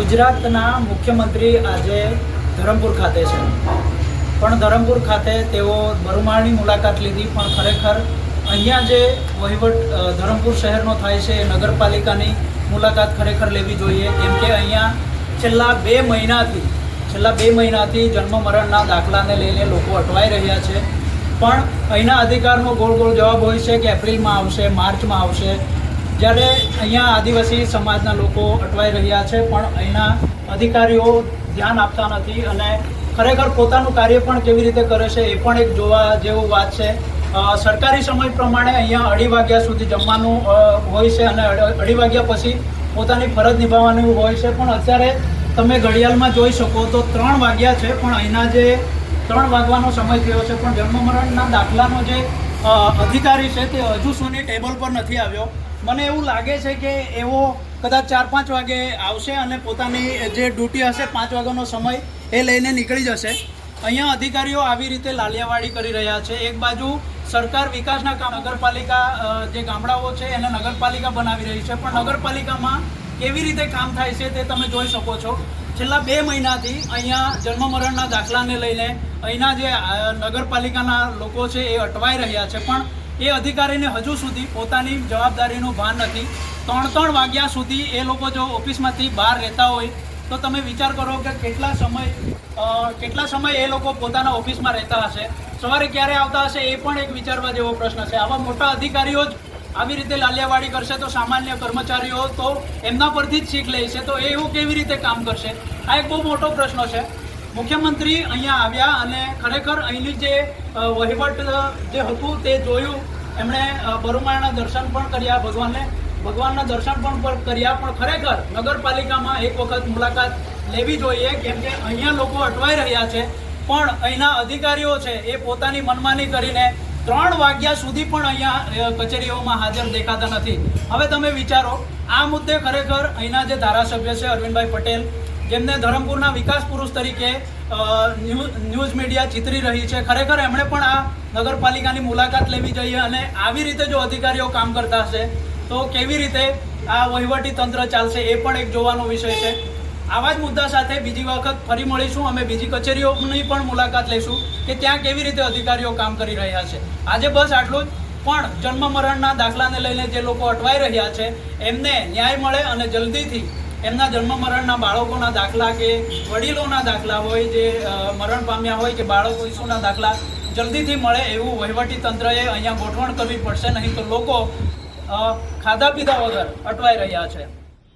ગુજરાતના મુખ્યમંત્રી આજે ધરમપુર ખાતે છે. પણ ધરમપુર ખાતે તેઓ બરુમાળની મુલાકાત લીધી, પણ ખરેખર અહીંયા જે વહીવટ ધરમપુર શહેરનો થાય છે એ નગરપાલિકાની મુલાકાત ખરેખર લેવી જોઈએ. કેમ કે અહીંયા છેલ્લા બે મહિનાથી, છેલ્લા બે મહિનાથી જન્મ મરણના દાખલાને લઈને લોકો અટવાઈ રહ્યા છે. પણ અહીંના અધિકારનો ગોળ ગોળ જવાબ હોય છે કે એપ્રિલમાં આવશે, માર્ચમાં આવશે. જ્યારે અહીંયા આદિવાસી સમાજના લોકો અટવાઈ રહ્યા છે, પણ અહીંના અધિકારીઓ ધ્યાન આપતા નથી અને ખરેખર પોતાનું કાર્ય પણ કેવી રીતે કરે છે એ પણ એક જોવા જેવું વાત છે. સરકારી સમય પ્રમાણે અહીંયા અઢી વાગ્યા સુધી જમવાનું હોય છે અને અઢ- વાગ્યા પછી પોતાની ફરજ નિભાવવાની હોય છે. પણ અત્યારે તમે ઘડિયાળમાં જોઈ શકો તો ત્રણ વાગ્યા છે, પણ અહીંના જે ત્રણ વાગવાનો સમય થયો છે, પણ જન્મ મરણના દાખલાનો જે અધિકારી છે તે હજુ સુધી ટેબલ પર નથી આવ્યો. મને એવું લાગે છે કે એવો કદાચ ચાર પાંચ વાગે આવશે અને પોતાની જે ડ્યુટી હશે પાંચ વાગ્યાનો સમય એ લઈને નીકળી જશે. અહીંયા અધિકારીઓ આવી રીતે લાલિયાવાડી કરી રહ્યા છે. એક બાજુ સરકાર વિકાસના કામ નગરપાલિકા જે ગામડાઓ છે એને નગરપાલિકા બનાવી રહી છે. પણ નગરપાલિકામાં કેવી રીતે કામ થાય છે તે તમે જોઈ શકો છો. છેલ્લા બે મહિનાથી અહીંયા જન્મ મરણના દાખલાને લઈને અહીંના જે નગરપાલિકાના લોકો છે એ અટવાઈ રહ્યા છે. પણ એ અધિકારીને હજુ સુધી પોતાની જવાબદારીનું ભાન નથી. ત્રણ ત્રણ વાગ્યા સુધી એ લોકો જો ઓફિસમાંથી બહાર રહેતા હોય, તો તમે વિચાર કરો કે કેટલા સમય કેટલા સમય એ લોકો પોતાના ઓફિસમાં રહેતા હશે. સવારે ક્યારે આવતા હશે એ પણ એક વિચારવા જેવો પ્રશ્ન છે. આવા મોટા અધિકારીઓ જ આવી રીતે લાલિયાવાડી કરશે તો સામાન્ય કર્મચારીઓ તો એમના પરથી જ શીખ લે છે. તો એવું કેવી રીતે કામ કરશે? આ એક બહુ મોટો પ્રશ્ન છે. મુખ્યમંત્રી અહીંયા આવ્યા અને ખરેખર અહીંની જે વહીવટ જે હતું તે જોયું. એમણે અ, દર્શન પણ કર્યા ભગવાનને ભગવાનના દર્શન પણ કર્યા. પણ ખરેખર નગરપાલિકામાં એક વખત મુલાકાત લેવી જોઈએ કેમ કે અહીંયા લોકો અટવાઈ રહ્યા છે. પણ અહીંના અધિકારીઓ છે એ પોતાની મનમાની કરીને ત્રણ વાગ્યા સુધી પણ અહીંયા કચેરીઓમાં હાજર દેખાતા નથી. હવે તમે વિચારો, આ મુદ્દે ખરેખર અહીંના જે ધારાસભ્ય છે અરવિંદભાઈ પટેલ, જેમને ધરમપુરના વિકાસ પુરુષ તરીકે ન્યૂઝ મીડિયા ચિતરી રહી છે, ખરેખર એમણે પણ આ નગરપાલિકાની મુલાકાત લેવી જોઈએ અને આવી રીતે જો અધિકારીઓ કામ કરતા હશે, તો કેવી રીતે આ વહીવટી તંત્ર ચાલશે એ પણ એક જોવાનો વિષય છે. આવા જ મુદ્દા સાથે બીજી વખત ફરી મળીશું. અમે બીજી કચેરીઓની પણ મુલાકાત લઈશું કે ત્યાં કેવી રીતે અધિકારીઓ કામ કરી રહ્યા છે. આજે બસ આટલું જ. પણ જન્મ મરણના દાખલાને લઈને જે લોકો અટવાઈ રહ્યા છે, એમને ન્યાય મળે અને જલ્દીથી એમના જન્મ મરણના બાળકોના દાખલા કે વડીલોના દાખલા હોય જે મરણ પામ્યા હોય કે બાળકો ઈસુના દાખલા જલ્દીથી મળે એવું વહીવટી તંત્રએ અહીંયા ગોઠવણ કરવી પડશે. નહીં તો લોકો ખાધા પીધા વગર અટવાઈ રહ્યા છે.